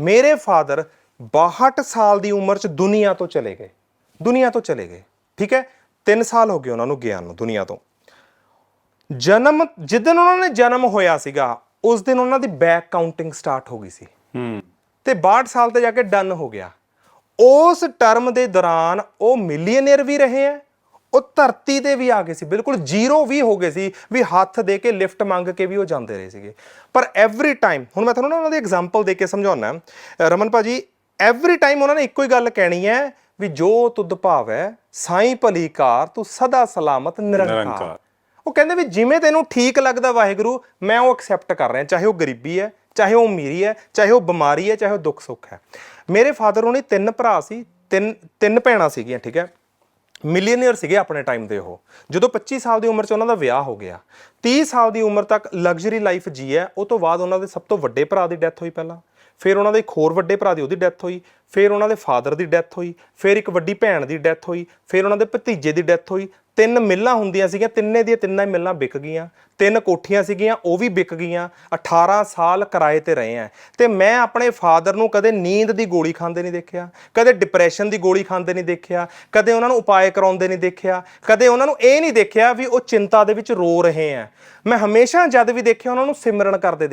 ਮੇਰੇ ਫਾਦਰ 62 ਸਾਲ ਦੀ ਉਮਰ 'ਚ ਦੁਨੀਆ ਤੋਂ ਚਲੇ ਗਏ। ਦੁਨੀਆ ਤੋਂ ਚਲੇ ਗਏ। ਠੀਕ ਹੈ? 3 ਸਾਲ ਹੋ ਗਏ ਉਹਨਾਂ ਨੂੰ ਗਿਆ ਨੂੰ ਦੁਨੀਆ ਤੋਂ। ਜਨਮ ਜਿੱਦਨ ਉਹਨਾਂ ਨੇ ਜਨਮ ਹੋਇਆ ਸੀਗਾ ਉਸ ਦਿਨ ਉਹਨਾਂ ਦੀ ਬੈਕ ਕਾਊਂਟਿੰਗ ਸਟਾਰਟ ਹੋ ਗਈ ਸੀ। ਹੂੰ। ਤੇ 62 ਸਾਲ ਤੇ ਜਾ ਕੇ ਡਨ ਹੋ ਗਿਆ। ਉਸ ਟਰਮ ਦੇ ਦੌਰਾਨ ਉਹ ਮਿਲੀਅਨਰ ਵੀ ਰਹੇ ਆ ਉਹ ਧਰਤੀ ਤੇ ਵੀ ਆ ਗਏ ਸੀ ਬਿਲਕੁਲ ਜ਼ੀਰੋ ਵੀ ਹੋ ਗਏ ਸੀ ਵੀ ਹੱਥ ਦੇ ਕੇ ਲਿਫਟ ਮੰਗ ਕੇ ਵੀ ਉਹ ਜਾਂਦੇ ਰਹੇ ਸੀਗੇ। ਪਰ ਐਵਰੀ ਟਾਈਮ ਹੁਣ ਮੈਂ ਤੁਹਾਨੂੰ ਨਾ ਉਹਨਾਂ ਦੀ ਐਗਜ਼ਾਮਪਲ ਦੇ ਕੇ ਸਮਝਾਉਣਾ ਰਮਨ ਭਾਜੀ ਐਵਰੀ ਟਾਈਮ ਉਹਨਾਂ ਨੇ ਇੱਕੋ ਹੀ ਗੱਲ ਕਹਿਣੀ ਹੈ ਵੀ ਜੋ ਤੁਧ ਭਾਵੈ ਸਾਈਂ ਭਲੀ ਕਾਰ ਤੂੰ ਸਦਾ ਸਲਾਮਤ ਨਿਰੰਕਾਰ। ਉਹ ਕਹਿੰਦੇ ਵੀ ਜਿਵੇਂ ਤੈਨੂੰ ਠੀਕ ਲੱਗਦਾ ਵਾਹਿਗੁਰੂ ਮੈਂ ਉਹ ਐਕਸੈਪਟ ਕਰ ਰਿਹਾ ਚਾਹੇ ਉਹ ਗਰੀਬੀ ਹੈ ਚਾਹੇ ਉਹ ਅਮੀਰੀ ਹੈ ਚਾਹੇ ਉਹ ਬਿਮਾਰੀ ਹੈ ਚਾਹੇ ਉਹ ਦੁੱਖ ਸੁੱਖ ਹੈ। ਮੇਰੇ ਫਾਦਰ ਉਹਨੇ ਤਿੰਨ ਭਰਾ ਸੀ ਤਿੰਨ ਤਿੰਨ ਭੈਣਾਂ ਸੀਗੀਆਂ ਠੀਕ ਹੈ? ਮਿਲੀਅਨਰ ਸੀਗੇ ਆਪਣੇ ਟਾਈਮ ਦੇ ਉਹ। ਜਦੋਂ 25 ਸਾਲ ਦੀ ਉਮਰ 'ਚ ਉਹਨਾਂ ਦਾ ਵਿਆਹ ਹੋ ਗਿਆ 30 ਸਾਲ ਦੀ ਉਮਰ ਤੱਕ ਲਗਜ਼ਰੀ ਲਾਈਫ ਜੀ ਹੈ, ਉਹ ਤੋਂ ਬਾਅਦ ਉਹਨਾਂ ਦੇ ਸਭ ਤੋਂ ਵੱਡੇ ਭਰਾ ਦੀ ਡੈਥ ਹੋਈ ਪਹਿਲਾਂ। ਫਿਰ ਉਹਨਾਂ ਦੇ ਇੱਕ ਹੋਰ ਵੱਡੇ ਭਰਾ ਦੀ ਉਹਦੀ ਡੈਥ ਹੋਈ, ਫਿਰ ਉਹਨਾਂ ਦੇ ਫਾਦਰ ਦੀ ਡੈਥ ਹੋਈ, ਫਿਰ ਇੱਕ ਵੱਡੀ ਭੈਣ ਦੀ ਡੈਥ ਹੋਈ, ਫਿਰ ਉਹਨਾਂ ਦੇ ਭਤੀਜੇ ਦੀ ਡੈਥ ਹੋਈ। ਤਿੰਨ ਮਿੱਲਾਂ ਹੁੰਦੀਆਂ ਸੀਗੀਆਂ, ਤਿੰਨੇ ਦੀਆਂ ਤਿੰਨਾਂ ਹੀ ਮਿੱਲਾਂ ਵਿਕ ਗਈਆਂ। ਤਿੰਨ ਕੋਠੀਆਂ ਸੀਗੀਆਂ, ਉਹ ਵੀ ਵਿਕ ਗਈਆਂ। 18 ਸਾਲ ਕਿਰਾਏ ਤੇ ਰਹੇ ਆ ਤੇ ਮੈਂ ਆਪਣੇ ਫਾਦਰ ਨੂੰ ਕਦੇ ਨੀਂਦ ਦੀ ਗੋਲੀ ਖਾਂਦੇ ਨਹੀਂ ਦੇਖਿਆ, ਕਦੇ ਡਿਪਰੈਸ਼ਨ ਦੀ ਗੋਲੀ ਖਾਂਦੇ ਨਹੀਂ ਦੇਖਿਆ, ਕਦੇ ਉਹਨਾਂ ਨੂੰ ਉਪਾਅ ਕਰਾਉਂਦੇ ਨਹੀਂ ਦੇਖਿਆ, ਕਦੇ ਉਹਨਾਂ ਨੂੰ ਇਹ ਨਹੀਂ ਦੇਖਿਆ ਵੀ ਉਹ ਚਿੰਤਾ ਦੇ ਵਿੱਚ ਰੋ ਰਹੇ ਆ ਮੈਂ ਹਮੇਸ਼ਾ ਜਦ ਵੀ ਦੇਖਿਆ ਉਹਨਾਂ ਨੂੰ ਸਿਮਰਨ ਕਰਦੇ ਦੇਖਿਆ